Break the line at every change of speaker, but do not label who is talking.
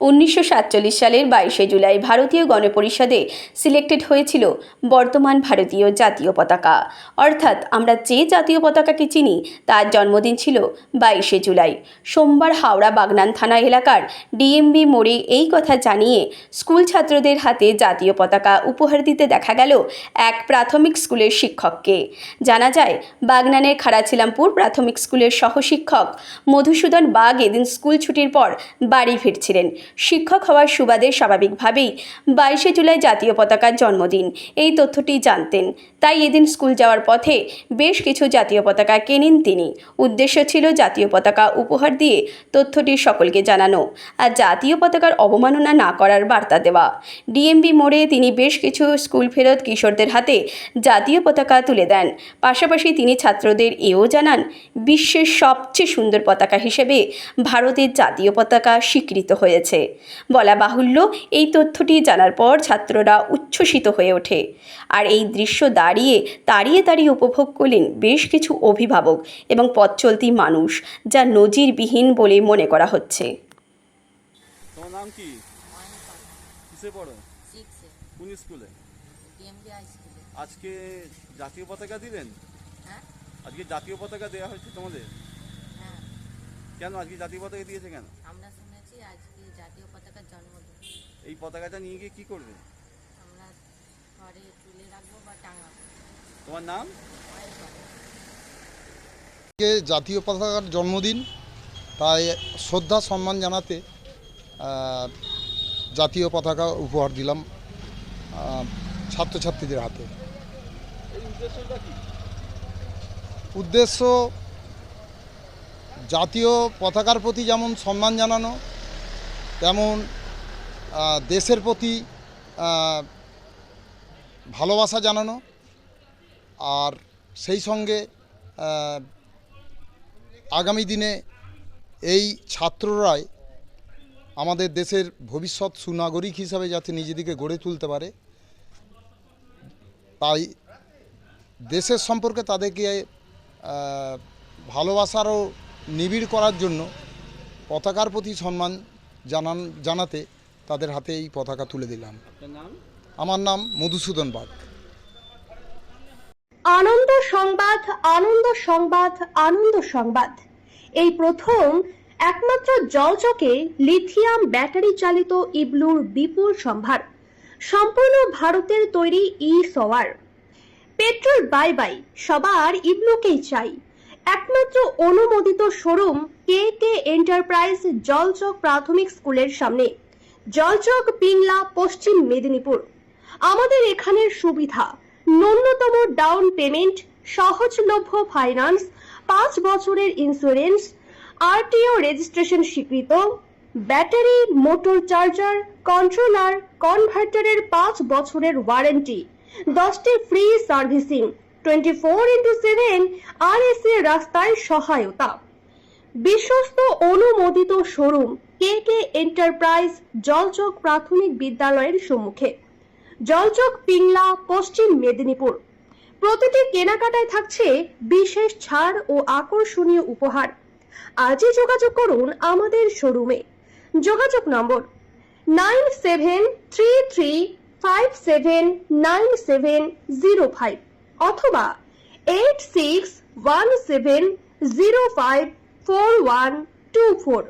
উনিশশো সাতচল্লিশ সালের বাইশে জুলাই ভারতীয় গণপরিষদে সিলেক্টেড হয়েছিল বর্তমান ভারতীয় জাতীয় পতাকা। অর্থাৎ আমরা যে জাতীয় পতাকাকে চিনি, তার জন্মদিন ছিল বাইশে জুলাই। সোমবার হাওড়া বাগনান থানা এলাকার ডিএমবি মোড়ে এই কথা জানিয়ে স্কুল ছাত্রদের হাতে জাতীয় পতাকা উপহার দিতে দেখা গেল এক প্রাথমিক স্কুলের শিক্ষককে। জানা যায়, বাগনানের খাড়াছিলামপুর প্রাথমিক স্কুলের সহশিক্ষক মধুসূদন বাগ এদিন স্কুল ছুটির পর বাড়ি ফিরছিলেন। শিক্ষক হওয়ার সুবাদে স্বাভাবিকভাবেই বাইশে জুলাই জাতীয় পতাকার জন্মদিন। এই তথ্যটি জানতেন। তাই এদিন স্কুল যাওয়ার পথে বেশ কিছু জাতীয় পতাকা কেনেন তিনি। উদ্দেশ্য ছিল জাতীয় পতাকা উপহার দিয়ে তথ্যটি সকলকে জানানো আর জাতীয় পতাকার অবমাননা না করার বার্তা দেওয়া। ডিএমবি মোড়ে তিনি বেশ কিছু স্কুল ফেরত কিশোরদের হাতে জাতীয় পতাকা তুলে দেন। পাশাপাশি তিনি ছাত্রদের এও জানান, বিশ্বের সবচেয়ে সুন্দর পতাকা হিসেবে ভারতের জাতীয় পতাকা স্বীকৃত হয়েছে। বলা বাহুল্য এই তথ্যটি জানার পর ছাত্ররা উচ্ছ্বসিত হয়ে ওঠে। আর এই দৃশ্য দাঁড়িয়ে তাড়িয়ে তাড়িয়ে উপভোগ করলেন বেশ কিছু অভিভাবক এবং পথ চলতি মানুষ যা নজিরবিহীন বলে মনে করা হচ্ছে।
তোমার নাম কি? কিসে পড়ো? কোন স্কুলে?
ডিএমবি হাই স্কুলে
আজকে জাতীয় পতাকা দিলেন?
হ্যাঁ
আজকে জাতীয় পতাকা দেওয়া হয়েছে তোমাদের?
হ্যাঁ।
কেন আজকে জাতীয় পতাকা দিয়েছে কেন?
আমরা শুনেছি আজকে জাতীয় পতাকার জন্মদিন
এই পতাকাটা নিয়ে গিয়ে কি করবে?
আমরা ঘরে তুলে রাখব বা টাঙাবো।
তোমার নাম?
জাতীয় পতাকার জন্মদিন তাই শ্রদ্ধা সম্মান জানাতে জাতীয় পতাকা উপহার দিলাম ছাত্রছাত্রীদের হাতে। উদ্দেশ্য জাতীয় পতাকার প্রতি যেমন সম্মান জানানো তেমন দেশের প্রতি ভালোবাসা জানানো, আর সেই সঙ্গে আগামী দিনে এই ছাত্ররাই আমাদের দেশের ভবিষ্যৎ সুনাগরিক হিসাবে যাতে নিজেদেরকে গড়ে তুলতে পারে, তাই দেশের সম্পর্কে তাদেরকে ভালোবাসারও নিবিড় করার জন্য পতাকার প্রতি সম্মান জানান, জানাতে তাদের হাতে এই পতাকা তুলে দিলাম। আমার নাম মধুসূদন বাগ।
আনন্দ সংবাদ আনন্দ সংবাদ আনন্দ সংবাদ। এই প্রথম একমাত্র জলচকে লিথিয়াম ব্যাটারি চালিত ইবলুর বিপুল সম্ভার। সম্পূর্ণ ভারতের তৈরি ই সওয়ার পেট্রোল বাই বাই সবার ইবলুকেই চাই। একমাত্র অনুমোদিত showroom K K enterprise Jalchak প্রাথমিক স্কুলের সামনে। জলচক পিংলা পশ্চিম মেদিনীপুর। আমাদের এখানের সুবিধা, ন্যূনতম ডাউন পেমেন্ট সহজলভ্য ফাইন্যান্স পাঁচ বছরের ইন্স্যুরেন্স আরটিও রেজিস্ট্রেশন স্বীকৃত ব্যাটারি মোটর চার্জার কন্ট্রোলার কনভার্টারের পাঁচ বছরের ওয়ারেন্টি দশটি free servicing twenty four into seven আর রাস্তায় সহায়তা। বিশ্বস্ত অনুমোদিত showroom K K enterprise Jalchak প্রাথমিক বিদ্যালয়ের সম্মুখে? জলচক পিংলা, পশ্চিম মেদিনীপুর। প্রতিটি কেনাকাটায় থাকছে বিশেষ ছাড় ও আকর্ষণীয় উপহার। আজই যোগাযোগ করুন আমাদের শোরুমে। যোগাযোগ number nine seven three three five seven nine seven zero five অথবা eight six one seven zero five four one two four.